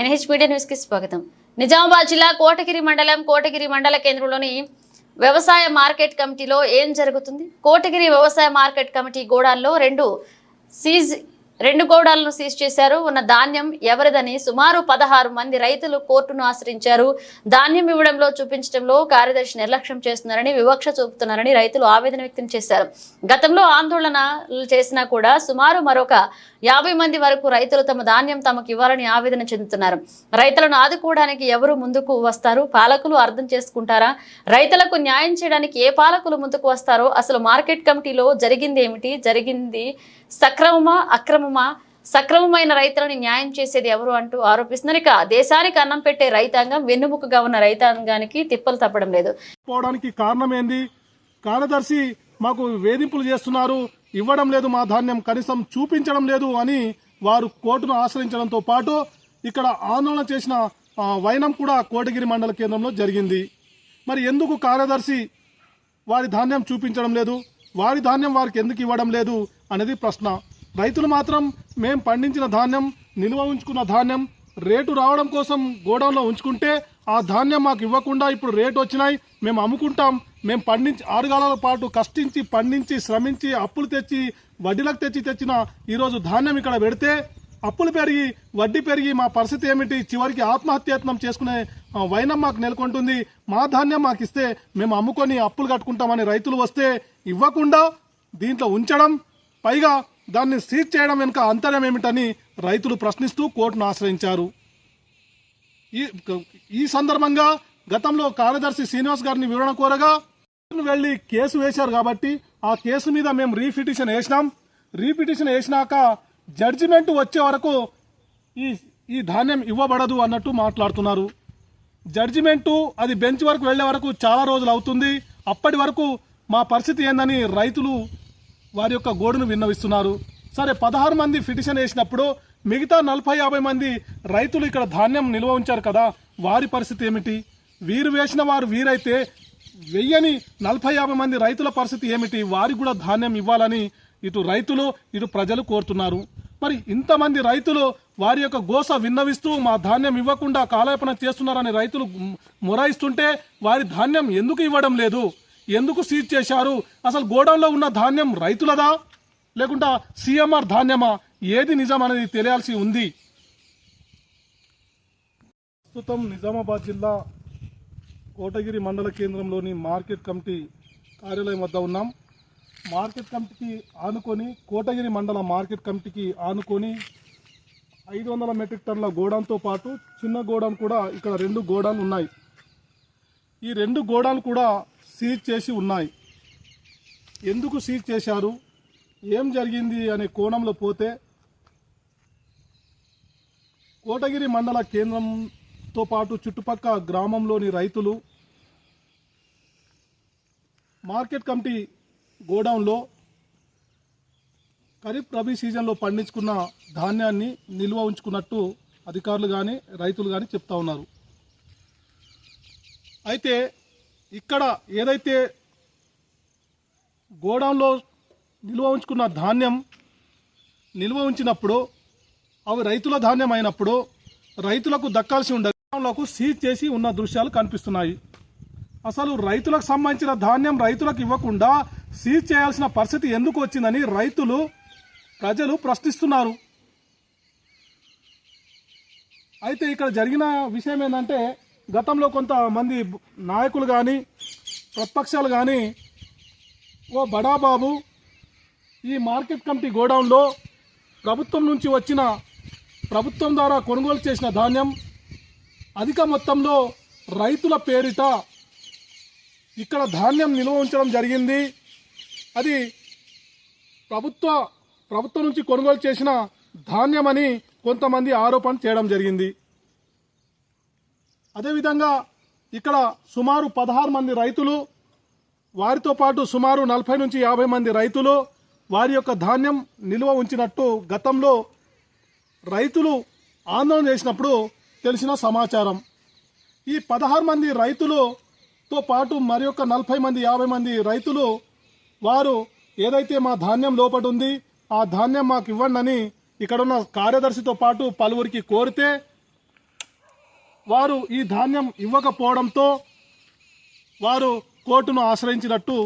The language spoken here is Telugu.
ఎన్హెచ్ న్యూస్కి స్వాగతం. నిజామాబాద్ జిల్లా కోటగిరి మండలం కోటగిరి మండల కేంద్రంలోని వ్యవసాయ మార్కెట్ కమిటీలో ఏం జరుగుతుంది? కోటగిరి వ్యవసాయ మార్కెట్ కమిటీ గోడాల్లో రెండు సీజ్ రెండు గోడాలను సీజ్ చేశారు. ఉన్న ధాన్యం ఎవరిదని సుమారు పదహారు మంది రైతులు కోర్టును ఆశ్రయించారు. ధాన్యం ఇవ్వడంలో చూపించడంలో కార్యదర్శి నిర్లక్ష్యం చేస్తున్నారని వివక్ష చూపుతున్నారని రైతులు ఆవేదన వ్యక్తం చేశారు. గతంలో ఆందోళనలు చేసినా కూడా సుమారు మరొక యాభై మంది వరకు రైతులు తమ ధాన్యం తమకు ఇవ్వాలని ఆవేదన చెందుతున్నారు. రైతులను ఆదుకోవడానికి ఎవరు ముందుకు వస్తారు? పాలకులు అర్థం చేసుకుంటారా? రైతులకు న్యాయం చేయడానికి ఏ పాలకులు ముందుకు వస్తారో? అసలు మార్కెట్ కమిటీలో జరిగింది ఏమిటి? జరిగింది సక్రమమా సక్రమమా సక్రమమైన రైతులను న్యాయం చేసేది ఎవరు అంటూ ఆరోపిస్తున్నారు. ఇక దేశానికి అన్నం పెట్టే రైతాంగం వెన్నుముకగా ఉన్న రైతాంగానికి తిప్పలు తప్పడం లేదు. పోవడానికి కారణం ఏంది కార్యదర్శి మాకు వేధింపులు చేస్తున్నారు. ఇవ్వడం లేదు మా ధాన్యం కనీసం చూపించడం లేదు అని వారు కోర్టును ఆశ్రయించడంతో పాటు ఇక్కడ ఆందోళన చేసిన వైనం కూడా కోటగిరి మండల కేంద్రంలో జరిగింది. మరి ఎందుకు కార్యదర్శి వారి ధాన్యం చూపించడం లేదు? వారి ధాన్యం వారికి ఎందుకు ఇవ్వడం లేదు అనేది ప్రశ్న. రైతులు మాత్రం మేము పండించిన ధాన్యం నిల్వ ఉంచుకున్న ధాన్యం రేటు రావడం కోసం గోడౌన్లో ఉంచుకుంటే ఆ ధాన్యం మాకు ఇవ్వకుండా ఇప్పుడు రేటు వచ్చినాయి. మేము అమ్ముకుంటాం. మేము పండించి ఆరుగాల పాటు కష్టించి పండించి శ్రమించి అప్పులు తెచ్చి వడ్డీలకు తెచ్చి తెచ్చిన ఈరోజు ధాన్యం ఇక్కడ పెడితే అప్పులు పెరిగి వడ్డీ పెరిగి మా పరిస్థితి ఏమిటి? చివరికి ఆత్మహత్యత్నం చేసుకునే వైనం మాకు నెలకొంటుంది. మా ధాన్యం మాకు ఇస్తే మేము అమ్ముకొని అప్పులు కట్టుకుంటామని రైతులు వస్తే ఇవ్వకుండా దీంట్లో ఉంచడం. పైగా దాన్ని సీజ్ చేయడం వెనుక అంతర్యం ఏమిటని రైతులు ప్రశ్నిస్తూ కోర్టును ఆశ్రయించారు. ఈ ఈ సందర్భంగా గతంలో కార్యదర్శి శ్రీనివాస్ గారిని వివరణ కోరగా వెళ్ళి వెళ్ళి కేసు వేశారు కాబట్టి ఆ కేసు మీద మేము రీపిటిషన్ వేసినాం. రీపిటిషన్ వేసినాక జడ్జిమెంట్ వచ్చే వరకు ఈ ఈ ధాన్యం ఇవ్వబడదు అన్నట్టు మాట్లాడుతున్నారు. జడ్జిమెంటు అది బెంచ్ వరకు వెళ్ళే వరకు చాలా రోజులు అవుతుంది. అప్పటి వరకు మా పరిస్థితి ఏందని రైతులు వారి యొక్క గోడును విన్నవిస్తున్నారు. సరే పదహారు మంది పిటిషన్ వేసినప్పుడు మిగతా నలభై యాభై మంది రైతులు ఇక్కడ ధాన్యం నిల్వ ఉంచారు కదా వారి పరిస్థితి ఏమిటి? వీరు వేసిన వారు వీరైతే వెయ్యని నలభై యాభై మంది రైతుల పరిస్థితి ఏమిటి? వారికి కూడా ధాన్యం ఇవ్వాలని ఇటు రైతులు ఇటు ప్రజలు కోరుతున్నారు. మరి ఇంతమంది రైతులు వారి యొక్క గోస విన్నవిస్తూ మా ధాన్యం ఇవ్వకుండా కాలయాపన చేస్తున్నారని రైతులు మొరాయిస్తుంటే వారి ధాన్యం ఎందుకు ఇవ్వడం లేదు? ఎందుకు సీజ్ చేశారు? అసలు గోడౌన్లో ఉన్న ధాన్యం రైతులదా? లేకుంటా సీఎంఆర్ ధాన్యమా? ఏది నిజం అనేది తెలియాల్సి ఉంది. ప్రస్తుతం నిజామాబాద్ జిల్లా కోటగిరి మండల కేంద్రంలోని మార్కెట్ కమిటీ కార్యాలయం వద్ద ఉన్నాం. మార్కెట్ కమిటీకి ఆనుకొని కోటగిరి మండల మార్కెట్ కమిటీకి ఆనుకొని ఐదు వందల మెట్రిక్ టన్నుల గోడాన్తో పాటు చిన్న గోడాన్ కూడా ఇక్కడ రెండు గోడాన్లు ఉన్నాయి. ఈ రెండు గోడాలు కూడా సీజ్ చేసి ఉన్నాయి. ఎందుకు సీజ్ చేశారు? ఏం జరిగింది అనే కోణంలో పోతే కోటగిరి మండల కేంద్రంతో పాటు చుట్టుపక్క గ్రామంలోని రైతులు మార్కెట్ కమిటీ గోడౌన్లో ఖరీఫ్ రబీ సీజన్లో పండించుకున్న ధాన్యాన్ని నిల్వ ఉంచుకున్నట్టు అధికారులు కానీ రైతులు కానీ చెప్తా ఉన్నారు. అయితే ఇక్కడ ఏదైతే గోడౌన్లో నిల్వ ఉంచుకున్న ధాన్యం నిల్వ ఉంచినప్పుడు అవి రైతుల ధాన్యం అయినప్పుడు రైతులకు దక్కాల్సి ఉండే గోడౌన్లకు సీజ్ చేసి ఉన్న దృశ్యాలు కనిపిస్తున్నాయి. అసలు రైతులకు సంబంధించిన ధాన్యం రైతులకు ఇవ్వకుండా సీజ్ చేయాల్సిన పరిస్థితి ఎందుకు వచ్చిందని రైతులు ప్రజలు ప్రశ్నిస్తున్నారు. అయితే ఇక్కడ జరిగిన విషయం ఏంటంటే గతంలో కొంతమంది నాయకులు కానీ ప్రతిపక్షాలు కానీ ఓ బడాబాబు ఈ మార్కెట్ కమిటీ గోడౌన్లో ప్రభుత్వం నుంచి వచ్చిన ప్రభుత్వం ద్వారా కొనుగోలు చేసిన ధాన్యం అధిక మొత్తంలో రైతుల పేరిట ఇక్కడ ధాన్యం నిల్వ ఉంచడం జరిగింది. అది ప్రభుత్వ ప్రభుత్వం నుంచి కొనుగోలు చేసిన ధాన్యమని కొంతమంది ఆరోపణ చేయడం జరిగింది. అదేవిధంగా ఇక్కడ సుమారు పదహారు మంది రైతులు వారితో పాటు సుమారు నలభై నుంచి యాభై మంది రైతులు వారి యొక్క ధాన్యం నిల్వ ఉంచినట్టు గతంలో రైతులు ఆందోళన చేసినప్పుడు తెలిసిన సమాచారం. ఈ పదహారు మంది రైతులతో పాటు మరి యొక్క నలభై మంది యాభై మంది రైతులు వారు ఏదైతే మా ధాన్యం లోపట ఉంది ఆ ధాన్యం మాకు ఇవ్వండి అని ఇక్కడ ఉన్న కార్యదర్శితో పాటు పలువురికి కోరితే వారు ఈ ధాన్యం ఇవ్వకపోవడంతో వారు కోర్టును ఆశ్రయించినట్టు